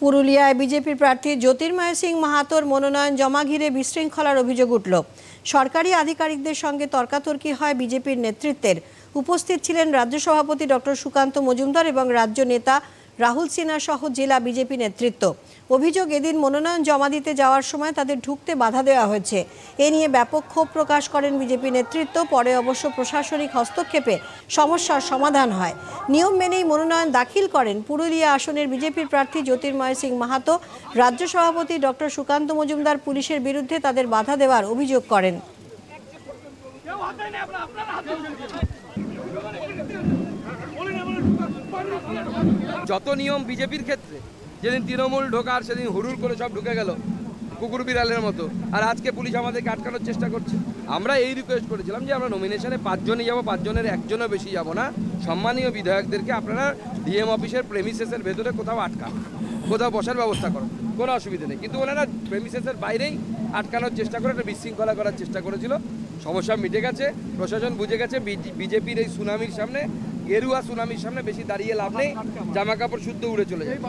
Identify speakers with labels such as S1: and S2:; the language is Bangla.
S1: পুরুলিয়ায় বিজেপির প্রার্থী জ্যোতির্ময় সিং মাহাতোর মনোনয়ন জমা ঘিরে বিশৃঙ্খলার অভিযোগ উঠল। সরকারি আধিকারিকদের সঙ্গে তর্কাতর্কি হয় বিজেপির নেতৃত্বের। উপস্থিত ছিলেন রাজ্য সভাপতি ডক্টর সুকান্ত মজুমদার এবং রাজ্য নেতা রাহুল সিনহা সহ জেলা বিজেপি নেতৃত্ব। অভিযোগ এদিন মনোনয়ন জমা দিতে যাওয়ার সময় তাদের ঢুকতে বাধা দেওয়া হয়েছে। এ নিয়ে ব্যাপক ক্ষোভ প্রকাশ করেন বিজেপি নেতৃত্ব। পরে অবশ্য প্রশাসনিক হস্তক্ষেপে সমস্যার সমাধান হয়। নিয়ম মেনেই মনোনয়ন দাখিল করেন পুরুলিয়া আসনের বিজেপির প্রার্থী জ্যোতির্ময় সিং মাহাতো। রাজ্য সভাপতি ডক্টর সুকান্ত মজুমদার পুলিশের বিরুদ্ধে তাদের বাধা দেওয়ার অভিযোগ করেন।
S2: যত নিয়ম বিজেপির ক্ষেত্রে যেদিন তৃণমূল ঢোকার, সেদিন হুড়ুর করে সব ঢুকে গেল, কুকুর বিড়ালের মতো। আর আজকে পুলিশ আমাদেরকে আটকানোর চেষ্টা করছে। আমরা এই রিকোয়েস্ট করেছিলাম যে আমরা নমিনেশনে পাঁচজনই যাব, পাঁচজনের একজনও বেশি যাব না। সম্মানীয় বিধায়কদেরকে আপনারা ডিএম অফিসের প্রেমিসেসের ভেতরে কোথাও আটকান, কোথাও বসার ব্যবস্থা করো, কোনো অসুবিধা নেই। কিন্তু ওনারা প্রেমিসেসের বাইরেই আটকানোর চেষ্টা করে, একটা বিশৃঙ্খলা করার চেষ্টা করেছিল। সমস্যা মিটে গেছে, প্রশাসন বুঝে গেছে বিজেপির এই সুনামির সামনে, গেরুয়া সুনামির সামনে বেশি দাঁড়িয়ে লাভ নেই জামা কাপড় শুদ্ধ উড়ে চলে যায়